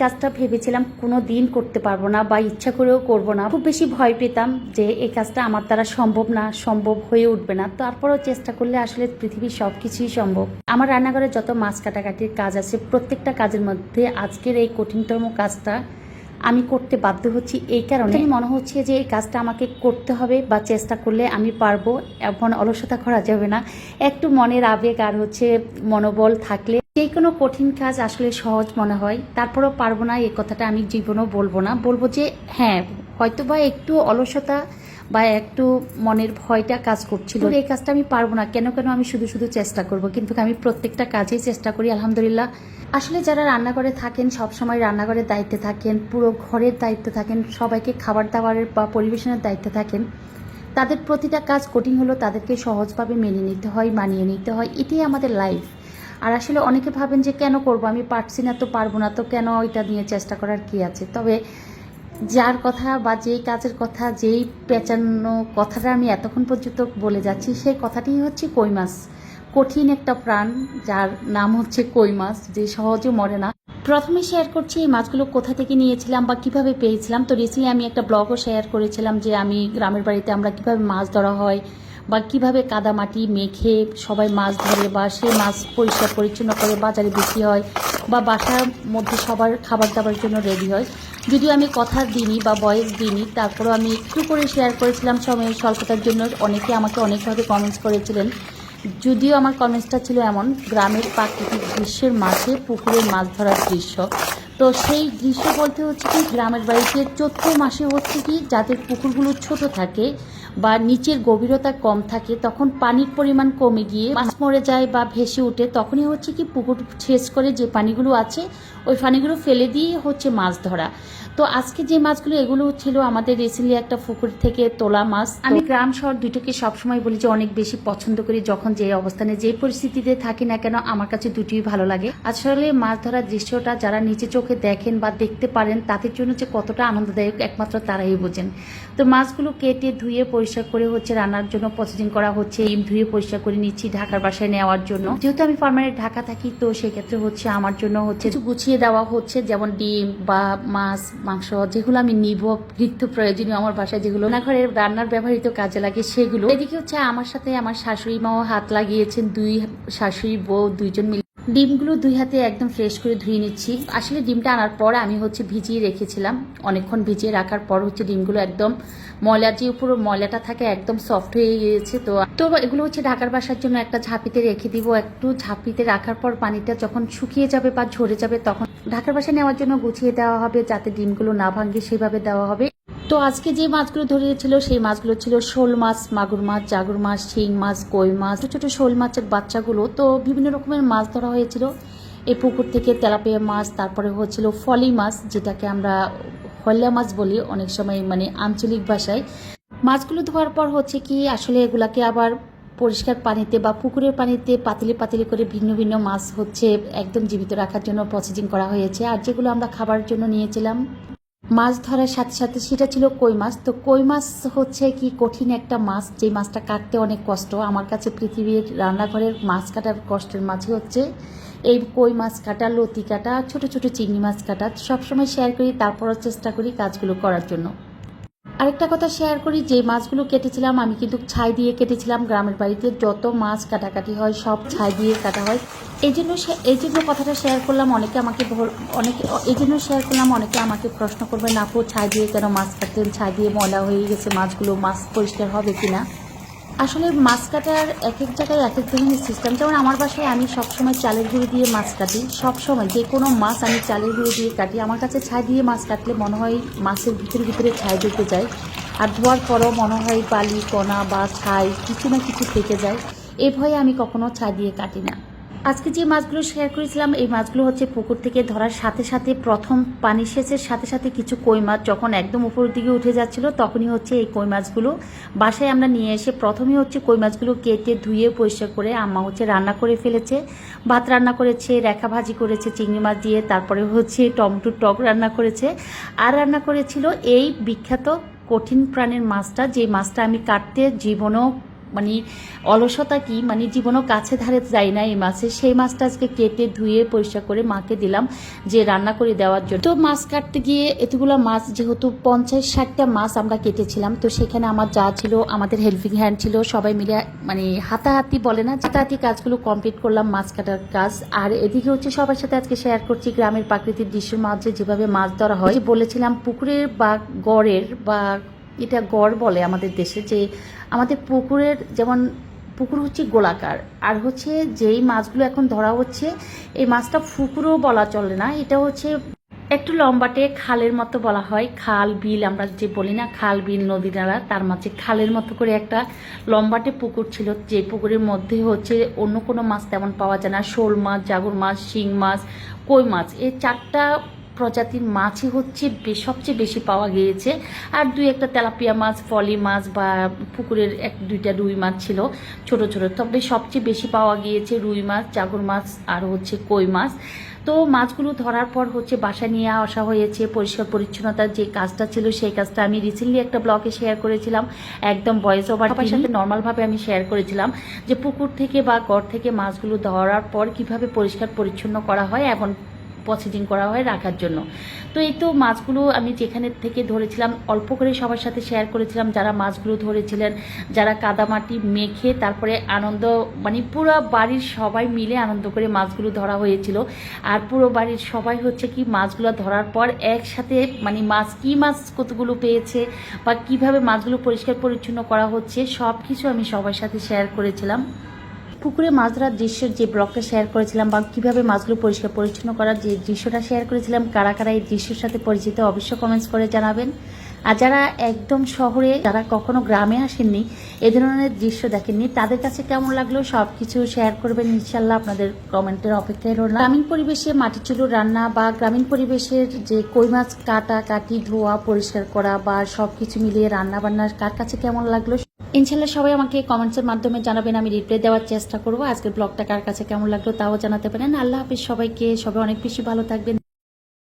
কাজটা ভেবেছিলাম কোনো দিন করতে পারব না বা ইচ্ছা করেও করব না। খুব বেশি ভয় পেতাম যে এই কাজটা আমার দ্বারা সম্ভব না সম্ভব হয়ে উঠবে না। তারপরেও চেষ্টা করলে আসলে পৃথিবীর সব কিছুই সম্ভব। আমার রান্নাঘরে যত মাছ কাটাকাটির কাজ আছে প্রত্যেকটা কাজের মধ্যে আজকের এই কঠিনতম কাজটা আমি করতে বাধ্য হচ্ছি এই কারণে। মনে হচ্ছে যে এই কাজটা আমাকে করতে হবে বা চেষ্টা করলে আমি পারব এখন অলসতা করা যাবে না। একটু মনের আবেগ আর হচ্ছে মনোবল থাকলে যে কোনো কঠিন কাজ আসলে সহজ মনে হয়। তারপরেও পারব না এই কথাটা আমি জীবনেও বলব না। বলব যে হ্যাঁ হয়তো বা একটু অলসতা বা একটু মনের ভয়টা কাজ করছিল। এই কাজটা আমি পারব না। কেন কেন আমি শুধু শুধু চেষ্টা করব। কিন্তু আমি প্রত্যেকটা কাজেই চেষ্টা করি, আলহামদুলিল্লাহ। আসলে যারা রান্নাঘরে থাকেন সব সময় রান্নাঘরের দায়িত্বে থাকেন, পুরো ঘরের দায়িত্বে থাকেন, সবাইকে খাবার দাবারের বা পরিবেশনের দায়িত্বে থাকেন, তাদের প্রতিটা কাজ কঠিন হলেও তাদেরকে সহজভাবে মেনে নিতে হয়, মানিয়ে নিতে হয়। এটাই আমাদের লাইফ আর আসলে অনেকে ভাবেন যে কেন করব? আমি পারছি না, তো পারব না, তো কেন ওইটা নিয়ে চেষ্টা করার কি আছে? তবে যার কথা বা যেই কাজের কথা, যেই পেঁচানো কথাটা আমি এতক্ষণ পর্যন্ত বলে যাচ্ছি, সেই কথাটি হচ্ছে কই মাছ কঠিন একটা প্রাণ, যার নাম হচ্ছে কই মাছ যে সহজে মরে না। প্রথমে শেয়ার করছি এই মাছগুলো কোথা থেকে নিয়েছিলাম বা কীভাবে পেয়েছিলাম। তো রিসেন্টলি আমি একটা ব্লগও শেয়ার করেছিলাম যে আমি গ্রামের বাড়িতে আমরা কীভাবে মাছ ধরা হয় বা কীভাবে কাদামাটি মেখে সবাই মাছ ধরে বা সে মাছ পরিষ্কার পরিচ্ছন্ন করে বাজারে বিক্রি হয় বা বাসার মধ্যে সবার খাবার দাবার জন্য রেডি হয়। যদিও আমি কথা দিইনি বা বয়েস দিইনি, তারপরেও আমি একটু করে শেয়ার করেছিলাম সময়ের স্বল্পতার জন্য। অনেকে আমাকে অনেকভাবে কমেন্টস করেছিলেন। যদিও আমার কমেন্টসটা ছিল এমন, গ্রামের প্রাকৃতিক দৃশ্যের মাঝে পুকুরের মাছ ধরার দৃশ্য। তো সেই দৃশ্য বলতে হচ্ছে কি, গ্রামের বাড়িতে চৈত্র মাসে হচ্ছে কি, যাদের পুকুরগুলো ছোট থাকে বা নিচের গভীরতা কম থাকে, তখন পানির পরিমাণ কমে গিয়ে মাছ মরে যায় বা ভেসে উঠে, তখনই হচ্ছে কি পুকুর শেষ করে যে পানিগুলো আছে, ওই পানিগুলো ফেলে দিয়ে হচ্ছে মাছ ধরা। তো আজকে যে মাছগুলো, এগুলো ছিল আমাদের রিসেন্টলি একটা পুকুর থেকে তোলা মাছ। আমি গ্রাম শহর দুটোকে সবসময় বলি যে অনেক বেশি পছন্দ করি যখন যে অবস্থানে, যে পরিস্থিতিতে থাকি না কেন আমার কাছে দুটোই ভালো লাগে। আসলে মাছ ধরার দৃশ্যটা যারা নিচে চোখে দেখেন বা দেখতে পারেন, তাদের জন্য যে কতটা আনন্দদায়ক একমাত্র তারাই বোঝেন। তো মাছগুলো কেটে ধুয়ে পরিষ্কার করে হচ্ছে রান্নার জন্য প্রসেসিং করা হচ্ছে, ডিম ধুয়ে পরিষ্কার করে নিচ্ছি ঢাকার বাসায় নেওয়ার জন্য। যেহেতু আমি ফার্মারের ঢাকা থাকি, তো সেক্ষেত্রে হচ্ছে আমার জন্য হচ্ছে গুছিয়ে দেওয়া হচ্ছে, যেমন ডিম বা মাছ মাংস, যেগুলো আমি নিব, নিত্য প্রয়োজনীয় আমার বাসায় যেগুলো রান্নাঘরের রান্নার ব্যবহৃত কাজে লাগে সেগুলো। এদিকে হচ্ছে আমার সাথে আমার শাশুড়ি মাও হাত লাগিয়েছেন, দুই শাশুড়ি বউ দুইজন মিলে। ডিমগুলো দুই হাতে একদম ফ্রেশ করে ধুয়ে নিচ্ছি। আসলে ডিমটা আনার পর আমি হচ্ছে ভিজিয়ে রেখেছিলাম। অনেকক্ষণ ভিজিয়ে রাখার পর হচ্ছে ডিমগুলো একদম ময়লা, যে উপর ময়লাটা থাকে একদম সফট হয়ে গিয়েছে। তো তো এগুলো হচ্ছে ঢাকার বাসার জন্য একটা ঝাঁপিতে রেখে দিব। একটু ঝাঁপিতে রাখার পর পানিটা যখন শুকিয়ে যাবে বা ঝরে যাবে তখন ঢাকার বাসা নেওয়ার জন্য গুছিয়ে দেওয়া হবে, যাতে ডিমগুলো না ভাঙে, সেভাবে দেওয়া হবে। তো আজকে যে মাছগুলো ধরিয়েছিল সেই মাছগুলো ছিল শোল মাছ, মাগুর মাছ, জাগুর মাছ, শিং মাছ, কই মাছ, ছোটো ছোটো শোল মাছের বাচ্চাগুলো। তো বিভিন্ন রকমের মাছ ধরা হয়েছিল। এই পুকুর থেকে তেলাপিয়া মাছ, তারপরে হচ্ছিল ফলি মাছ, যেটাকে আমরা হল্লা মাছ বলি অনেক সময় মানে আঞ্চলিক ভাষায়। মাছগুলো ধোয়ার পর হচ্ছে কি, আসলে এগুলাকে আবার পরিষ্কার পানিতে বা পুকুরের পানিতে পাতিলে পাতিলে করে ভিন্ন ভিন্ন মাছ হচ্ছে একদম জীবিত রাখার জন্য প্রসেসিং করা হয়েছে। আর যেগুলো আমরা খাবার জন্য নিয়েছিলাম, মাছ ধরার সাথে সাথে সেটা ছিল কই মাছ। তো কই মাছ হচ্ছে কি কঠিন একটা মাছ, যে মাছটা কাটতে অনেক কষ্ট। আমার কাছে পৃথিবীর রান্নাঘরের মাছ কাটার কষ্টের মাঝে হচ্ছে এই কই মাছ কাটা, লতি কাটা, ছোট ছোট চিংড়ি মাছ কাটা সবসময় শেয়ার করি, তারপরও চেষ্টা করি কাজগুলো করার জন্য। আরেকটা কথা শেয়ার করি, যে মাছগুলো কেটেছিলাম, আমি কিন্তু ছাই দিয়ে কেটেছিলাম। গ্রামের বাড়িতে যত মাছ কাটাকাটি হয়, সব ছাই দিয়ে কাটা হয়। এই জন্য এই জন্য কথাটা শেয়ার করলাম। অনেকে আমাকে অনেকে, এই জন্য শেয়ার করলাম। অনেকে আমাকে প্রশ্ন করবে, না আপু, ছাই দিয়ে কেন মাছ কাটতেন ছাই দিয়ে ময়লা হয়ে গেছে মাছগুলো, মাছ পরিষ্কার হবে কিনা? আসলে মাছ কাটার এক এক জায়গায় এক এক ধরনের সিস্টেম যেমন আমার বাসায় আমি সবসময় চালের গুঁড়ো দিয়ে মাছ কাটি। সবসময় যে কোনো মাছ আমি চালের গুঁড়ো দিয়ে কাটি। আমার কাছে ছাই দিয়ে মাছ কাটলে মনে হয় মাছের ভিতরে ভিতরে ছাই ঢুকে যায়। আর ধোয়ার পরও মনে হয় বালি, কণা বা ছাই কিছু না কিছু থেকে যায়। এ ভয়ে আমি কখনো ছাই দিয়ে কাটি না। আজকে যে মাছগুলো শেয়ার করেছিলাম, এই মাছগুলো হচ্ছে পুকুর থেকে ধরার সাথে সাথে প্রথম পানি সেচের সাথে সাথে কিছু কই মাছ যখন একদম উপরের দিকে উঠে যাচ্ছিল, তখনই হচ্ছে এই কই মাছগুলো বাসায় আমরা নিয়ে এসে প্রথমেই হচ্ছে কই মাছগুলো কেটে ধুয়ে পরিষ্কার করে আম্মা হচ্ছে রান্না করে ফেলেছে। ভাত রান্না করেছে, রেখা ভাজি করেছে, চিংড়ি মাছ দিয়ে, তারপরে হচ্ছে টমেটোর টক রান্না করেছে। আর রান্না করেছিল এই বিখ্যাত কঠিন প্রাণের মাছটা, যে মাছটা আমি কাটতে জীবনেও মানে অলসতা কি? মানে জীবনও কাছে ধারে যায় না এই মাছে। সেই মাছটা আজকে কেটে ধুয়ে পরিষ্কার করে মাকে দিলাম যে রান্না করে দেওয়ার জন্য। তো মাছ কাটতে গিয়ে এতগুলো মাছ, যেহেতু পঞ্চাশ ষাটটা মাছ আমরা কেটেছিলাম, তো সেখানে আমার যা ছিল, আমাদের হেল্পিং হ্যান্ড ছিল, সবাই মিলে মানে হাতাহাতি বলে না, হাতাহাতি কাজগুলো কমপ্লিট করলাম মাছ কাটার কাজ। আর এদিকে হচ্ছে সবার সাথে আজকে শেয়ার করছি গ্রামের প্রাকৃতিক দৃশ্যের মাঝে যেভাবে মাছ ধরা হয়। বলেছিলাম পুকুরের বা গড়ের বা এটা গড় বলে আমাদের দেশে যে আমাদের পুকুরের যেমন পুকুর হচ্ছে গোলাকার, আর হচ্ছে যেই মাছগুলো এখন ধরা হচ্ছে, এই মাছটা পুকুরও বলা চলে না, এটা হচ্ছে একটু লম্বাটে খালের মতো বলা হয়, খাল, বিল আমরা যে বলি না, খাল, বিল, নদী নালা, তার মাঝে খালের মতো করে একটা লম্বাটে পুকুর ছিল, যে পুকুরের মধ্যে হচ্ছে অন্য কোনো মাছ তেমন পাওয়া যায় না, শোল মাছ, জাগুর মাছ, শিং মাছ, কই মাছ, এই চারটা প্রজাতির মাছই হচ্ছে সবচেয়ে বেশি পাওয়া গিয়েছে। আর দুই একটা তেলাপিয়া মাছ ফলি মাছ বা পুকুরের এক দুইটা রুই মাছ ছিল ছোট ছোট। তবে সবচেয়ে বেশি পাওয়া গিয়েছে রুই মাছ জাগুর মাছ আর হচ্ছে কই মাছ। তো মাছগুলো ধরার পর হচ্ছে বাসায় নিয়ে আসা হয়েছে পরিষ্কার পরিচ্ছন্নতার যে কাজটা ছিল সেই কাজটা আমি রিসেন্টলি একটা ব্লগে শেয়ার করেছিলাম একদম ভয়েস ওভার সবার সাথে নর্মালভাবে আমি শেয়ার করেছিলাম যে পুকুর থেকে বা গড় থেকে মাছগুলো ধরার পর কীভাবে পরিষ্কার পরিচ্ছন্ন করা হয় এবং প্রসিডিং করা হয় রাখার জন্য। তো এই তো মাছগুলো আমি যেখানে থেকে ধরেছিলাম, অল্প করে সবার সাথে শেয়ার করেছিলাম, যারা মাছগুলো ধরেছিলেন, যারা কাদামাটি মেখে তারপরে আনন্দ মানে পুরো বাড়ির সবাই মিলে আনন্দ করে মাছগুলো ধরা হয়েছিল। আর পুরো বাড়ির সবাই হচ্ছে কি মাছগুলো ধরার পর একসাথে মানে মাছ কি মাছ কতগুলো পেয়েছে বা কীভাবে মাছগুলো পরিষ্কার পরিচ্ছন্ন করা হচ্ছে সব কিছু আমি সবার সাথে শেয়ার করেছিলাম। পুকুরে মাছ ধরার দৃশ্যের যে ব্লগটা শেয়ার করেছিলাম বা কীভাবে মাছগুলো পরিষ্কার পরিচ্ছন্ন করার যে দৃশ্যটা শেয়ার করেছিলাম, কারা কারা এই দৃশ্যের সাথে পরিচিত অবশ্য কমেন্টস করে জানাবেন। আর যারা একদম শহরে, যারা কখনো গ্রামে আসেননি, এ ধরনের দৃশ্য দেখেননি, তাদের কাছে কেমন লাগল সব কিছু শেয়ার করবেন ইনশাল্লাহ আপনাদের কমেন্টের অপেক্ষায় রইলাম। গ্রামীণ পরিবেশে মাটির চুলো রান্না বা গ্রামীণ পরিবেশের যে কই মাছ কাটা, কাটি, ধোয়া, পরিষ্কার করা বা সব কিছু মিলিয়ে রান্না বান্নার কার কাছে কেমন লাগল? ইনশাল্লাহ সবাই আমাকে কমেন্টসের মাধ্যমে জানাবেন, আমি রিপ্লাই দেওয়ার চেষ্টা করব। আজকের ব্লগটা কার কাছে কেমন লাগল তাও জানাতে পারেন। আল্লাহ হাফিজ সবাইকে, সবাই অনেক বেশি ভালো থাকবেন।